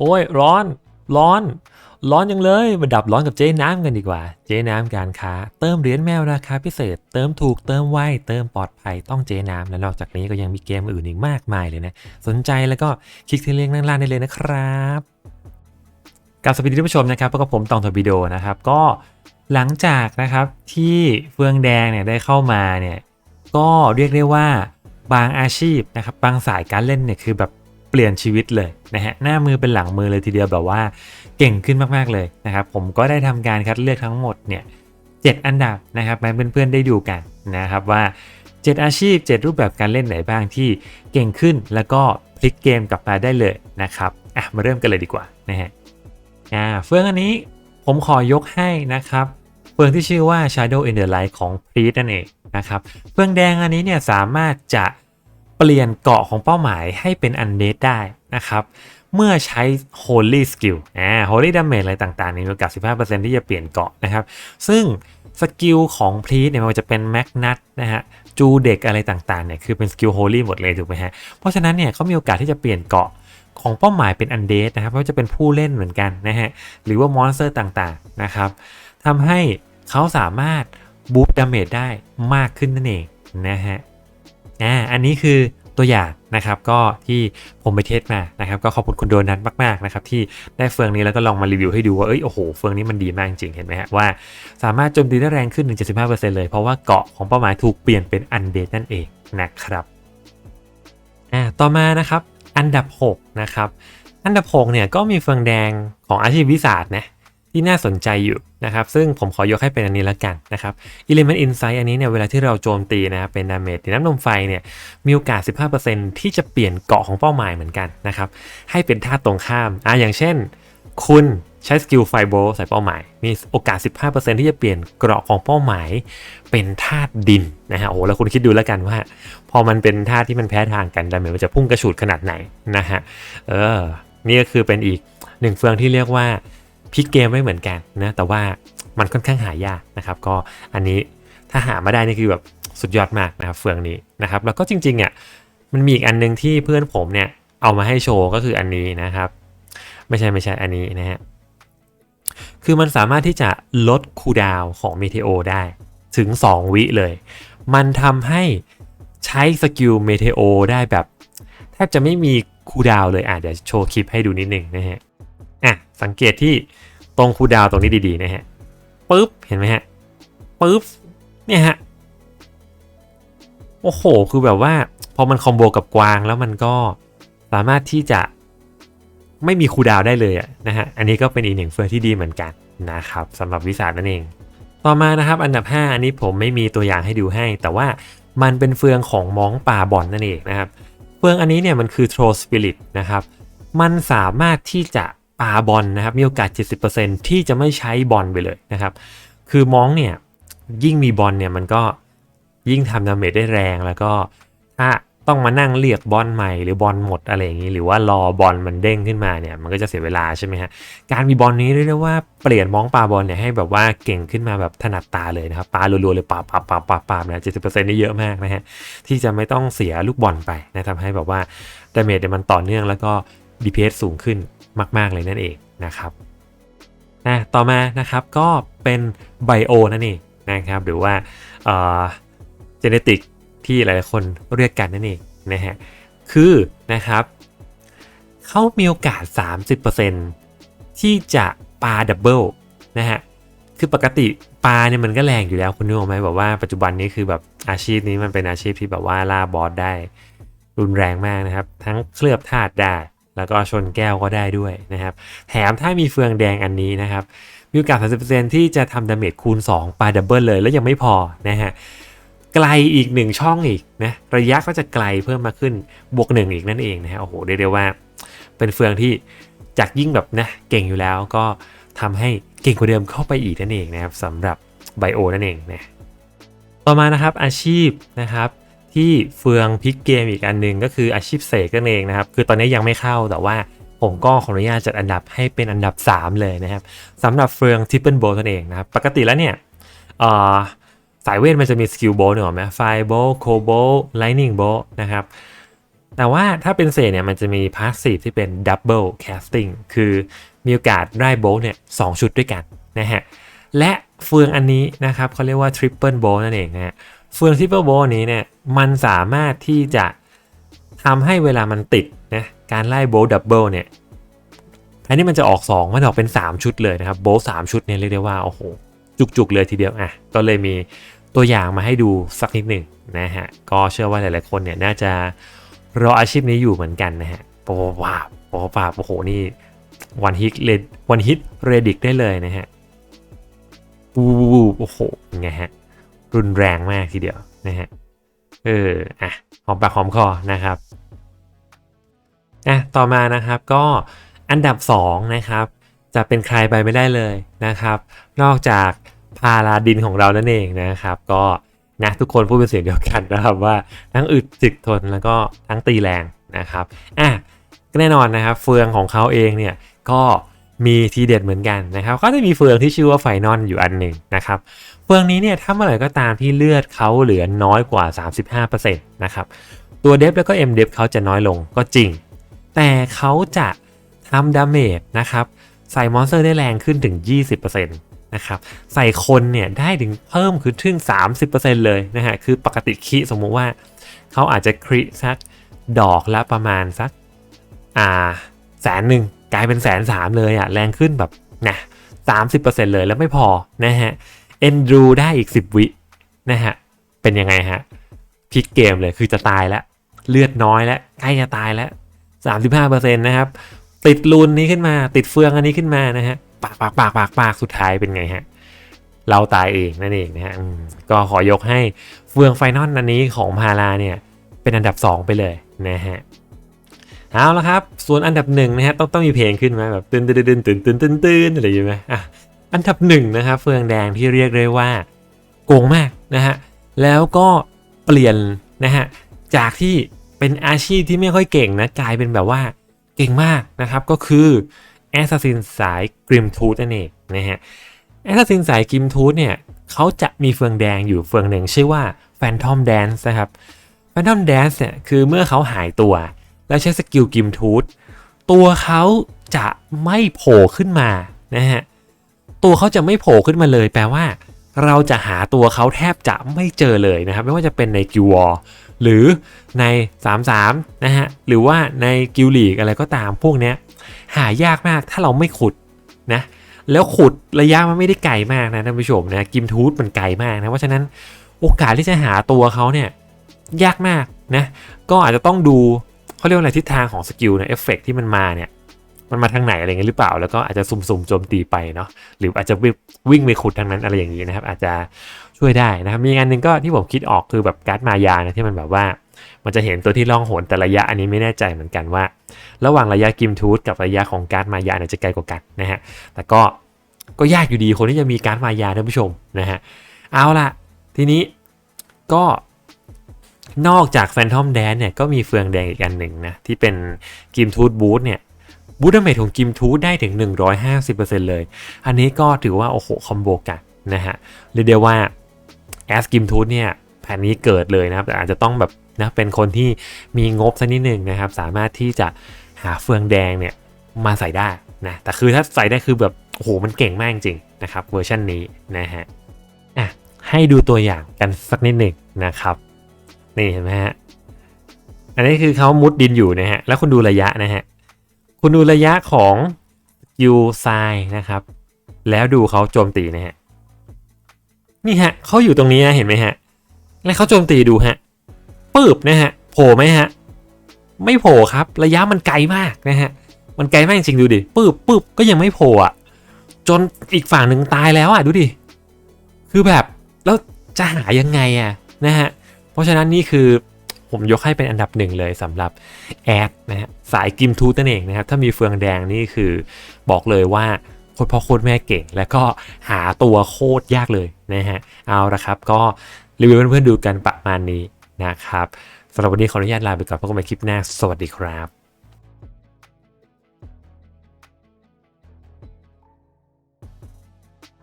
โอ้ยร้อนร้อน ร้อนยังเลยมาดับร้อนกับเจ๊น้ำกันดีกว่า เจ๊น้ำการค้า เติมเหรียญแมวราคาพิเศษ เติมถูกเติมไวเติมปลอดภัยต้องเจ๊น้ำและนอกจากนี้ก็ยังมีเกมอื่นอีกมากมายเลยนะ สนใจแล้วก็คลิกที่ลิงก์ด้านล่างได้เลยนะครับกับสวัสดีท่านผู้ชมนะครับพบกับผมตองทวิโดนะครับ ก็หลังจากนะครับที่เฟืองแดงเนี่ยได้เข้ามาเนี่ยก็เรียกได้ว่าบางอาชีพนะครับบางสายการเล่นเนี่ยคือแบบ เปลี่ยนชีวิตเลยนะฮะหน้ามือเป็นหลังมือเลยทีเดียวแบบว่าเก่งขึ้นมากๆเลยนะครับผมก็ได้ทำการคัดเลือกทั้งหมดเนี่ยเอันดับนะครับมาให้เพื่อนๆได้ดูกันนะครับว่า 7 อาชีพ 7 รูปแบบการเล่นไหนบ้างที่เก่งขึ้นแล้วก็พลิกเกมกลับมาได้เลยนะครับอะมาเริ่มกันเลยดีกว่านะฮะอ่าเฟืองอันนี้ผมขอยกให้นะครับเฟืองที่ชื่อว่า Shadow in the Light ของ p r e e นั่นเองนะครับเฟืองแดงอันนี้เนี่ยสามารถจะ เปลี่ยนเกาะของเป้าหมายให้เป็นอันเดได้นะครับเมื่อใช้ Holy Skill อ่า Holy Damage อะไรต่างๆมีโอกาส 15%ที่จะเปลี่ยนเกาะนะครับ ซึ่งสกิลของพรีเนี่ยมันจะเป็นแมกนัตนะฮะจูเด็กอะไรต่างๆเนี่ยคือเป็นสกิลโฮลี่หมดเลยถูกไหมฮะ เพราะฉะนั้นเนี่ยเขามีโอกาสที่จะเปลี่ยนเกาะของเป้าหมายเป็นอันเดนะครับไม่ว่าจะเป็นผู้เล่นเหมือนกันนะฮะหรือว่ามอนสเตอร์ต่างๆนะครับทำให้เขาสามารถบูฟดาเมจได้มากขึ้นนั่นเองนะฮะ อ่าอันนี้คือตัวอย่างนะครับก็ที่ผมไปเทสมานะครับก็ขอบคุณคุณโดนัทมากๆนะครับที่ได้เฟืองนี้แล้วก็ลองมารีวิวให้ดูว่าเอ้ยโอ้โหเฟืองนี้มันดีมากจริงเห็นไหมฮะว่าสามารถโจมตีได้แรงขึ้นถึง75%เลย เพราะว่าเกาะของเป้าหมายถูกเปลี่ยนเป็นอันเดดนั่นเองนะครับอ่าต่อมานะครับอันดับ 6 นะครับ อันดับ 6 เนี่ยก็มีเฟืองแดงของอาชีพวิสาดนะ ที่น่าสนใจอยู่นะครับ ซึ่งผมขอยกให้เป็นอันนี้แล้วกันนะครับ Element Insight อันนี้เนี่ยเวลาที่เราโจมตีนะครับเป็นดาเมจนน้ำนมไฟเนี่ยมีโอกาส 15%ที่จะเปลี่ยนเกาะของเป้าหมายเหมือนกันนะครับ ให้เป็นท่าตรงข้ามอ่าอย่างเช่น คุณใช้สกิลไฟโบใส่เป้าหมาย มีโอกาส 15%ที่จะเปลี่ยนเกราะของเป้าหมายเป็นธาตุดินนะฮะโอ้แล้วคุณคิดดูแล้วกันว่า พอมันเป็นธาตุที่มันแพ้ทางกันดาเมจมันจะพุ่งกระฉูดขนาดไหนนะฮะเออนี่ก็คือเป็นอีกหนึ่งเฟืองที่เรียกว่า พลิกเกมไม่เหมือนกันนะแต่ว่ามันค่อนข้างหายากนะครับ ก็อันนี้ถ้าหามาได้นี่คือแบบสุดยอดมากนะครับเฟืองนี้นะครับแล้วก็จริงๆอะมันมีอีกอันนึงที่เพื่อนผมเนี่ยเอามาให้โชว์ก็คืออันนี้นะครับ ไม่ใช่ไม่ใช่อันนี้นะฮะคือมันสามารถที่จะลดคูดาวของเมเทโอได้ถึง 2 วิเลย มันทำให้ใช้สกิลเมเทโอได้แบบ แทบจะไม่มีคูดาวเลยอะเดี๋ยวโชว์คลิปให้ดูนิดหนึ่งนะฮะอะ สังเกตที่ตรงคูดาวตรงนี้ดีๆนะฮะปุ๊บเห็นไหมฮะปุ๊บเนี่ยฮะโอ้โห คือแบบว่าพอมันคอมโบกับกวางแล้วมันก็สามารถที่จะไม่มีคูดาวได้เลยอะนะฮะ อันนี้ก็เป็นอีกหนึ่งเฟืองที่ดีเหมือนกันนะครับสำหรับวิสานั่นเอง ต่อมานะครับอันดับ 5 อันนี้ผมไม่มีตัวอย่างให้ดูให้ แต่ว่ามันเป็นเฟืองของมองป่าบอลนั่นเองนะครับ เฟืองอันนี้เนี่ยมันคือโทรสปิริตนะครับ มันสามารถที่จะ ปาบอลนะครับมีโอกาส 70%ที่จะไม่ใช้บอลไปเลยนะครับ คือมองเนี่ยยิ่งมีบอลเนี่ยมันก็ยิ่งทำดาเมจได้แรงแล้วก็ถ้าต้องมานั่งเรียกบอลใหม่หรือบอลหมดอะไรอย่างนี้ หรือว่ารอบอลมันเด้งขึ้นมาเนี่ยมันก็จะเสียเวลาใช่ไหมฮะการมีบอลนี้เรียกได้ว่าเปลี่ยนมองปาบอลเนี่ยให้แบบว่าเก่งขึ้นมาแบบถนัดตาเลยนะครับปารัวๆเลยปาปาปาปาปาเนะเจ็ดสิบเปอร์เซ็นต์นี่เยอะมากนะฮะที่จะไม่ต้องเสียลูกบอลไปนะทำให้แบบว่าดาเมจเนี่ยมันต่อเนื่องแล้วก็ DPS สูงขึ้น มาก ๆ เลยนั่นเองนะครับนะต่อมานะครับก็เป็นไบโอนั่นเองนะครับหรือว่าเจเนติกที่หลายๆคนเรียกกันนั่นเองนะฮะคือนะครับเขามีโอกาส 30%ที่จะปาดับเบิลนะฮะคือปกติปลาเนี่ยมันก็แรงอยู่แล้วคุณนึกออกไหมแบบว่าปัจจุบันนี้คือแบบอาชีพนี้มันเป็นอาชีพที่แบบว่าล่าบอสได้รุนแรงมากนะครับ ทั้งเคลือบธาตุได้ แล้วก็ชนแก้วก็ได้ด้วยนะครับ แถมถ้ามีเฟืองแดงอันนี้นะครับมีโอกาส 30%ที่จะทำดาเมจคูณ 2 ปาดับเบิลเลยแล้วยังไม่พอนะฮะไกลอีก 1 ช่องอีกนะระยะก็จะไกลเพิ่มมาขึ้นบวก 1 อีกนั่นเองนะฮะโอ้โหเรียกได้ว่า เป็นเฟืองที่จากยิ่งแบบนะเก่งอยู่แล้วก็ทำให้เก่งกว่าเดิมเข้าไปอีกนั่นเองนะครับสำหรับไบโอนั่นเองนะต่อมานะครับอาชีพนะครับ ที่เฟืองพิกเกมอีกอันนึงก็คืออาชีพเสกนั่นเองนะครับ คือตอนนี้ยังไม่เข้าแต่ว่าผมก็ขออนุญาตจัดอันดับให้เป็นอันดับ 3 เลยนะครับสำหรับเฟืองทิปเปิลโบนั่นเองนะครับ ปกติแล้วเนี่ยสายเวทมันจะมีสกิลโบหนึ่งหรอไหมไฟโบโคโบไลนิ่งโบนะครับ แต่ว่าถ้าเป็นเศษเนี่ยมันจะมีพาสซีฟที่เป็นดับเบิลแคสติ้งคือมีโอกาสได้โบลเนี่ยสองชุดด้วยกันนะฮะและเฟืองอันนี้นะครับเขาเรียกว่าทริปเปิลโบลนั่นเองนะฮะ เฟืองทิปเปิลโบนี้เนี่ยมันสามารถที่จะทำให้เวลามันติดนะการไล่โบดับเบิลเนี่ยอันนี้มันจะออก 2 มันออกเป็น 3 ชุดเลยนะครับโบลสามชุดเนี่ยเรียกได้ว่าโอ้โหจุกๆเลยทีเดียวอะก็เลยมีตัวอย่างมาให้ดูสักนิดหนึ่งนะฮะก็เชื่อว่าหลายๆคนเนี่ยน่าจะรออาชีพนี้อยู่เหมือนกันนะฮะโปรว้าวโปรว้าวโอ้โหนี่วันฮิตเลดวันฮิตเรดิกได้เลยนะฮะปูโอ้โหเป็นไงฮะ รุนแรงมากทีเดียวนะฮะเอออะหอมปากหอมคอนะครับอะต่อมานะครับก็อันดับ 2 นะครับ จะเป็นใครไปไม่ได้เลยนะครับ นอกจากพาลาดินของเรานั่นเองนะครับ ก็นะทุกคนพูดเป็นเสียงเดียวกันนะครับว่าทั้งอึดจึกทนแล้วก็ทั้งตีแรงนะครับอะก็แน่นอนนะครับ เฟืองของเขาเองเนี่ยก็มีทีเด็ดเหมือนกันนะครับ ก็จะมีเฟืองที่ชื่อว่าไฟนอลอยู่อันหนึ่งนะครับ เฟืองนี้เนี่ยถ้าเมื่อไหร่ก็ตามที่เลือดเขาเหลือน้อยกว่า 35%นะครับตัวเดฟแล้วก็ M เดฟเขาจะน้อยลงก็จริง แต่เขาจะทำดาเมจนะครับใส่มอนสเตอร์ได้แรงขึ้นถึง 20%นะครับใส่คนเนี่ยได้ถึงเพิ่มขึ้นถึง 30%เลยนะฮะคือปกติคิสมมุติว่า เขาอาจจะคริสักดอกละประมาณสักอ่าแสนหนึ่งกลายเป็นแสนสามเลยอะ่ะแรงขึ้นแบบนะสามสิบเปอร์เซ็นต์เลยแล้วไม่พอนะฮะ เอนดูได้อีก 10 วินะฮะ เป็นยังไงฮะพลิกเกมเลยคือจะตายแล้ว เลือดน้อยแล้วใกล้จะตายแล้ว 35%นะครับ ติดลูนนี้ขึ้นมา ติดเฟืองอันนี้ขึ้นมานะฮะ ปากปากปากปากปากสุดท้ายเป็นไงฮะ เราตายเองนั่นเองนะฮะก็ขอยกให้เฟืองไฟนอลอันนี้ของพาราเนี่ย เป็นอันดับ 2 ไปเลยนะฮะเอาละครับ ส่วนอันดับหนึ่งนะฮะต้องต้องมีเพลงขึ้นมาแบบตื่นตื่นตื่นตื่นตื่นตื่นตื่นอะไรอย่างเงี้ยไหมอะ อันดับหนึ่งนะครับเฟืองแดงที่เรียกได้ว่าโกงมากนะฮะแล้วก็เปลี่ยนนะฮะจากที่เป็นอาชีพที่ไม่ค่อยเก่งนะกลายเป็นแบบว่าเก่งมากนะครับก็คือแอสซัสซินสายกริมทูธนั่นเองนะฮะแอสซัสซินสายกริมทูธเนี่ยเขาจะมีเฟืองแดงอยู่เฟืองหนึ่งชื่อว่า Phantom Dance นะครับ Phantom Dance เนี่ยคือเมื่อเขาหายตัวแล้วใช้สกิลกิมทูธตัวเขาจะไม่โผล่ขึ้นมานะฮะ ตัวเขาจะไม่โผล่ขึ้นมาเลย แปลว่า เราจะหาตัวเขาแทบจะไม่เจอเลยนะครับ ไม่ว่าจะเป็นในกิววอหรือใน 33 นะฮะ หรือว่าในกิลลีกอะไรก็ตามพวกเนี้ย หายากมากถ้าเราไม่ขุดนะแล้วขุดระยะมันไม่ได้ไกลมากนะท่านผู้ชมนะกิมทูธมันไกลมากนะเพราะฉะนั้นโอกาสที่จะหาตัวเขาเนี่ยยากมากนะก็อาจจะต้องดูเขาเรียกว่าอะไรทิศทางของสกิลนี่ยเอฟเฟกที่มันมาเนี่ย มันมาทางไหนอะไรเงี้ยหรือเปล่า แล้วก็อาจจะสุ่มๆโจมตีไปเนาะหรืออาจจะวิ่งไปขุดทางนั้นอะไรอย่างนี้นะครับ อาจจะช่วยได้นะครับมีงานหนึ่งก็ที่ผมคิดออกคือแบบการ์ดมายานะที่มันแบบว่า มันจะเห็นตัวที่ล่องหนแต่ระยะอันนี้ไม่แน่ใจเหมือนกันว่า ระหว่างระยะกิมทูธกับระยะของการ์ดมายาเนี่ยจะไกลกว่ากันนะฮะแต่ก็ก็ยากอยู่ดีคนที่จะมีการ์ดมายาท่านผู้ชมนะฮะเอาล่ะ ทีนี้ก็นอกจากแฟนทอมแดนเนี่ยก็มีเฟืองแดงอีกอันหนึ่งนะที่เป็นกิมทูธบูธเนี่ย บูตเมทของกิมทูได้ถึง 150%เลย อันนี้ก็ถือว่า โอ้โห คอมโบกันนะฮะ เรียกได้ว่าแอสกิมทูเนี่ยแผนนี้เกิดเลยนะครับ แต่อาจจะต้องแบบนะเป็นคนที่มีงบสักนิดหนึ่งนะครับ สามารถที่จะหาเฟืองแดงเนี่ยมาใส่ได้นะแต่คือถ้าใส่ได้คือแบบโอ้โหมันเก่งมากจริงนะครับเวอร์ชันนี้นะฮะอะให้ดูตัวอย่างกันสักนิดหนึ่งนะครับ นี่เห็นไหมฮะอันนี้คือเขามุดดินอยู่นะฮะแล้วคุณดูระยะนะฮะ คุณดูระยะของยูไซนะครับ แล้วดูเขาโจมตีนะฮะ นี่ฮะเขาอยู่ตรงนี้นะเห็นไหมฮะ แล้วเขาโจมตีดูฮะปืบนะฮะ โผล่ไหมฮะ ไม่โผล่ครับ ระยะมันไกลมากนะฮะ มันไกลมากจริงๆดูดิปืบปืบก็ยังไม่โผล่อะจนอีกฝั่งหนึ่งตายแล้วอะดูดิ คือแบบแล้วจะหายังไงอะนะฮะ เพราะฉะนั้นนี่คือ ผมยกให้เป็นอันดับหนึ่งเลยสำหรับแอดนะฮะสายกิมทูตนั่นเองนะครับ ถ้ามีเฟืองแดงนี่คือบอกเลยว่าโคตรพ่อโคตรแม่เก่ง แล้วก็หาตัวโคตรยากเลยนะฮะเอาละครับก็รีวิวเพื่อนๆดูกันประมาณนี้นะครับสำหรับวันนี้ขออนุญาตลาไปก่อนพบกันใหม่คลิปหน้า สวัสดีครับ